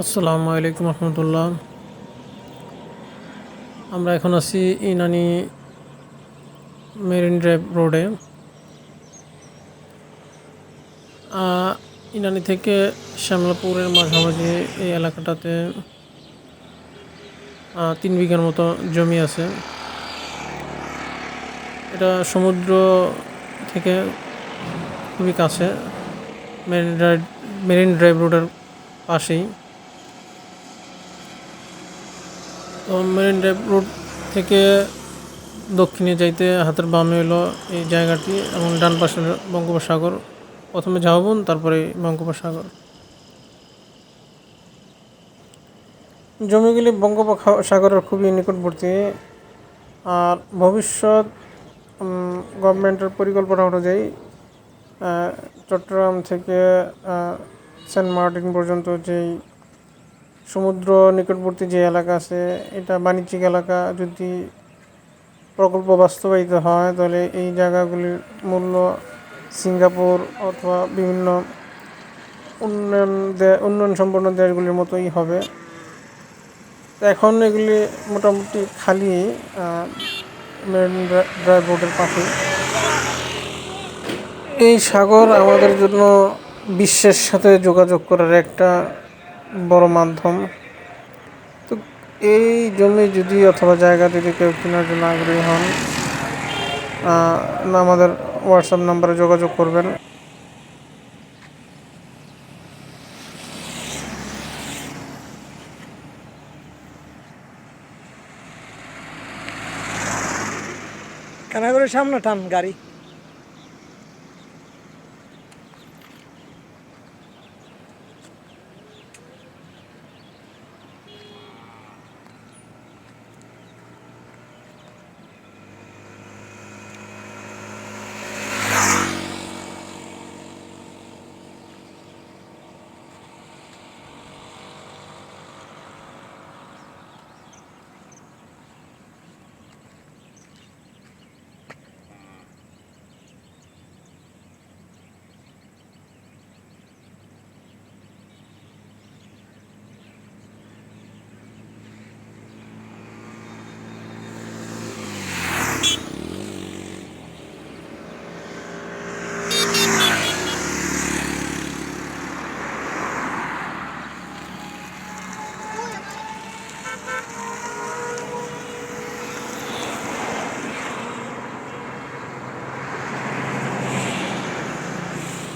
আসসালামু আলাইকুম রহমতুল্লাহ। আমরা এখন আছি ইনানি মেরিন ড্রাইভ রোডে। ইনানি থেকে শ্যামলাপুরের মাঝামাঝি এই এলাকাটাতে তিন বিঘার মতো জমি আছে। এটা সমুদ্র থেকে খুবই কাছে, মেরিন ড্রাইভ মেরিন ড্রাইভ রোডের পাশেই। তো মেরিন ড্রাইভ রোড থেকে দক্ষিণে যাইতে হাতের বামে হলো এই জায়গাটি এবং ডান পাশে বঙ্গোপসাগর। প্রথমে ঝাউবন, তারপরে বঙ্গোপসাগর। জমিগুলি বঙ্গোপসাগরের খুবই নিকটবর্তী আর ভবিষ্যৎ গভর্নমেন্টের পরিকল্পনা অনুযায়ী চট্টগ্রাম থেকে সেন্ট মার্টিন পর্যন্ত যেই সমুদ্র নিকটবর্তী যে এলাকা আছে, এটা বাণিজ্যিক এলাকা। যদি প্রকল্প বাস্তবায়িত হয়, তাহলে এই জায়গাগুলির মূল্য সিঙ্গাপুর অথবা বিভিন্ন উন্নয়ন উন্নয়ন সম্পন্ন দেশগুলির মতোই হবে। এখন এগুলি মোটামুটি খালি মেরিন ড্রাইভ রোডের পাশে এই সাগর আমাদের জন্য বিশ্বের সাথে যোগাযোগ করার একটা বড় মাধ্যম। তো এই জমি যদি অথবা জায়গা যদি কেউ কেনার জন্য আগ্রহী হন আমাদের হোয়াটসঅ্যাপ নাম্বারে যোগাযোগ করবেন। কানা করে সামনে টান গাড়ি।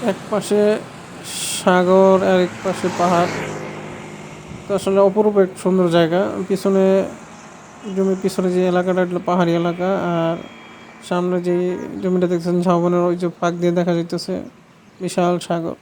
এক পাশে সাগর আর এক পাশে পাহাড়। তো আসলে অপরূপ এক সুন্দর জায়গা। পিছনে, জমির পিছনে যে এলাকাটা, এটা পাহাড়ি এলাকা। আর সামনে যে জমিটা দেখছেন ঝাউবনের ওই যে ফাঁক দিয়ে দেখা যাইতেছে, বিশাল সাগর।